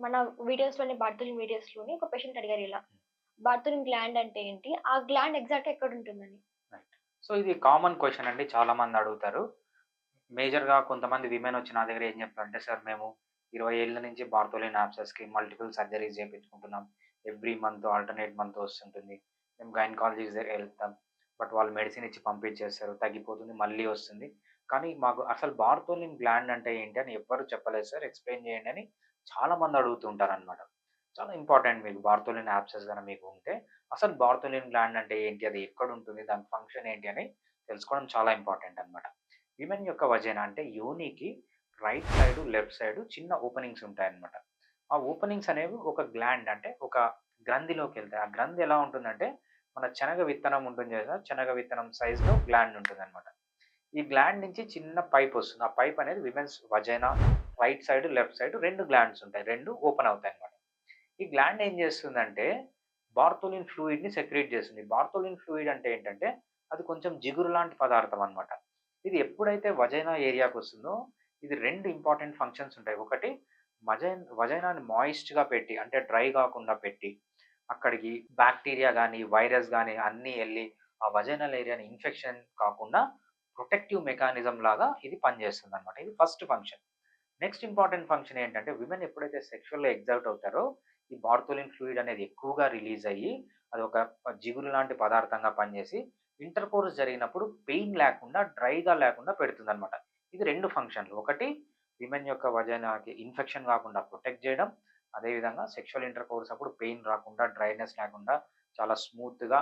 మన వీడియోస్‌లోని బార్తోలిన్ వీడియోస్‌లోని ఒక పేషెంట్ అడిగారు ఇలా. బార్తోలిన్ గ్లాండ్ అంటే ఏంటి? ఆ గ్లాండ్ ఎగ్జాక్ట్ ఎక్కడ ఉంటుందని సో ఇది కామన్ క్వశ్చన్ అండి. చాలా మంది అడుగుతారు. మేజర్‌గా కొంతమంది విమెన్ వచ్చి నా దగ్గర ఏం చెప్తారంటే, "సార్ మేము 20 ఏళ్ళ నుంచి బార్తోలిన్ యాబ్సెస్‌కి మల్టిపుల్ సర్జరీస్ చేయించుకుంటున్నాం ఎవ్రీ మంత్ ఆల్టర్‌నేట్ మంత్ వస్తుంటుంది. మేము గైనకాలజీస్ దగ్గర వెళ్తాం బట్ వాళ్ళు మెడిసిన్ ఇచ్చి పంపించేస్తారు. తగ్గిపోతుంది. మళ్ళీ వస్తుంది. కానీ మాకు అసలు బార్తోలిన్ గ్లాండ్ అంటే ఏంటి అని ఎవ్వరు చెప్పలేదు సార్. ఎక్స్‌ప్లెయిన్ చేయండి" అని చాలామంది అడుగుతుంటారనమాట. చాలా ఇంపార్టెంట్ మీకు బార్తోలిన్ యాప్సెస్ గన మీకు ఉంటే, అసలు బార్తోలిన్ గ్లాండ్ అంటే ఏంటి? అది ఎక్కడ ఉంటుంది దాని ఫంక్షన్ ఏంటి? అని తెలుసుకోవడం చాలా ఇంపార్టెంట్ అనమాట. విమెన్ యొక్క వజైనా అంటే యోనికి రైట్ సైడ్ లెఫ్ట్ సైడు చిన్న ఓపెనింగ్స్ ఉంటాయన్నమాట. ఆ ఓపెనింగ్స్ అనేవి ఒక గ్లాండ్ అంటే ఒక గ్రంథిలోకెళ్తాయి. ఆ గ్రంథి ఎలా ఉంటుందంటే, మన శనగ విత్తనం ఉంటుంది కదా! శనగ విత్తనం సైజులో గ్లాండ్ ఉంటుంది అనమాట ఈ గ్లాండ్ నుంచి చిన్న పైప్ వస్తుంది. ఆ పైప్ అనేది women's vagina right side, left side రెండు గ్లాండ్స్ ఉంటాయి. రెండు ఓపెన్ అవుతాయి అనమాట ఈ గ్లాండ్ ఏం చేస్తుందంటే, బార్తోలిన్ ఫ్లూయిడ్‌ని సెక్రేట్ చేస్తుంది. బార్తోలిన్ ఫ్లూయిడ్ అంటే ఏంటంటే, అది కొంచెం జిగురు లాంటి పదార్థం అనమాట. ఇది ఎప్పుడైతే వజైనా ఏరియాకొస్తుందో, ఇది రెండు ఇంపార్టెంట్ ఫంక్షన్స్ ఉంటాయి. ఒకటి వజైన్ వజైనాని మాయిస్ట్‌గా పెట్టి అంటే డ్రై కాకుండా పెట్టి, అక్కడికి బ్యాక్టీరియా కానీ వైరస్ కానీ అన్నీ వెళ్ళి ఆ వజైనల్ ఏరియాని ఇన్ఫెక్షన్ కాకుండా ప్రొటెక్టివ్ మెకానిజం లాగా ఇది పనిచేస్తుంది అనమాట ఇది first function. Next important function ఏంటంటే, విమెన్ ఎప్పుడైతే సెక్షువల్‌గా ఎగ్జాక్ట్ అవుతారో, ఈ బార్తోలిన్ ఫ్లూయిడ్ అనేది ఎక్కువగా రిలీజ్ అయ్యి, అది ఒక జిగురు లాంటి పదార్థంగా పనిచేసి, ఇంటర్‌కోర్స్ జరిగినప్పుడు పెయిన్ లేకుండా, డ్రైగా లేకుండా పెడుతుందనమాట. ఇది రెండు ఫంక్షన్‌లు. ఒకటి విమెన్ యొక్క వజైనాకి ఇన్ఫెక్షన్ కాకుండా ప్రొటెక్ట్ చేయడం. అదేవిధంగా సెక్షువల్ ఇంటర్‌కోర్స్ అప్పుడు పెయిన్ రాకుండా, డ్రైనెస్ లేకుండా చాలా స్మూత్‌గా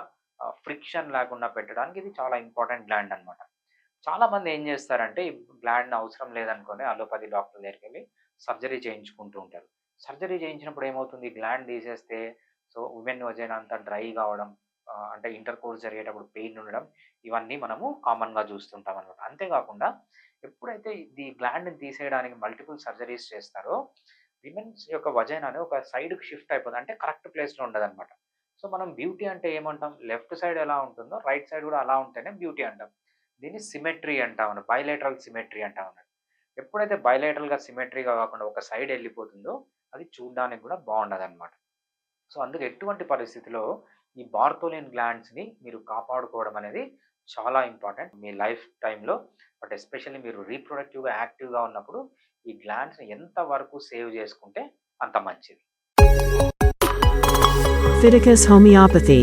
ఫ్రిక్షన్ లేకుండా పెట్టడానికి ఇది చాలా ఇంపార్టెంట్ ల్యాండ్ అనమాట. చాలామంది ఏం చేస్తారంటే, ఈ గ్లాండ్ అవసరం లేదనుకొని అలోపతి డాక్టర్ దగ్గరికి వెళ్ళి సర్జరీ చేయించుకుంటూ ఉంటారు. సర్జరీ చేయించినప్పుడు ఏమవుతుంది? గ్లాండ్ తీసేస్తే సో, ఉమెన్ వజైన్ అంతా డ్రై కావడం, అంటే అంటే ఇంటర్‌కోర్స్ జరిగేటప్పుడు పెయిన్ ఉండడం, ఇవన్నీ మనము కామన్‌గా చూస్తుంటాం అనమాట. అంతేకాకుండా ఎప్పుడైతే ఈ గ్లాండ్‌ని తీసేయడానికి మల్టిపుల్ సర్జరీస్ చేస్తారో, విమెన్స్ యొక్క వజైన్ అనేది ఒక సైడ్‌కి షిఫ్ట్ అయిపోతుంది. అంటే కరెక్ట్ ప్లేస్‌లో ఉండదనమాట. సో, మనం బ్యూటీ అంటే ఏమంటాం? లెఫ్ట్ సైడ్ ఎలా ఉంటుందో, రైట్ సైడ్ కూడా అలా ఉంటేనే బ్యూటీ అంటాం. దీన్ని సిమెట్రీ అంటామన్నమాట. బయలేటరల్ సిమెట్రీ అంటామన్నమాట. ఎప్పుడైతే బయలేటరల్గా సిమెట్రీగా కాకుండా ఒక సైడ్ వెళ్ళిపోతుందో అది చూడడానికి కూడా బావుండదనమాట. సో, అందుకే ఎటువంటి పరిస్థితిలో ఈ బార్తోలిన్ గ్లాండ్స్‌ని మీరు కాపాడుకోవడం అనేది చాలా ఇంపార్టెంట్ మీ లైఫ్ టైంలో బట్ ఎస్పెషల్లీ మీరు రీప్రొడక్టివ్‌గా యాక్టివ్‌గా ఉన్నప్పుడు ఈ గ్లాండ్స్‌ని ఎంత వరకు సేవ్ చేసుకుంటే అంత మంచిది. Fiticus Homeopathy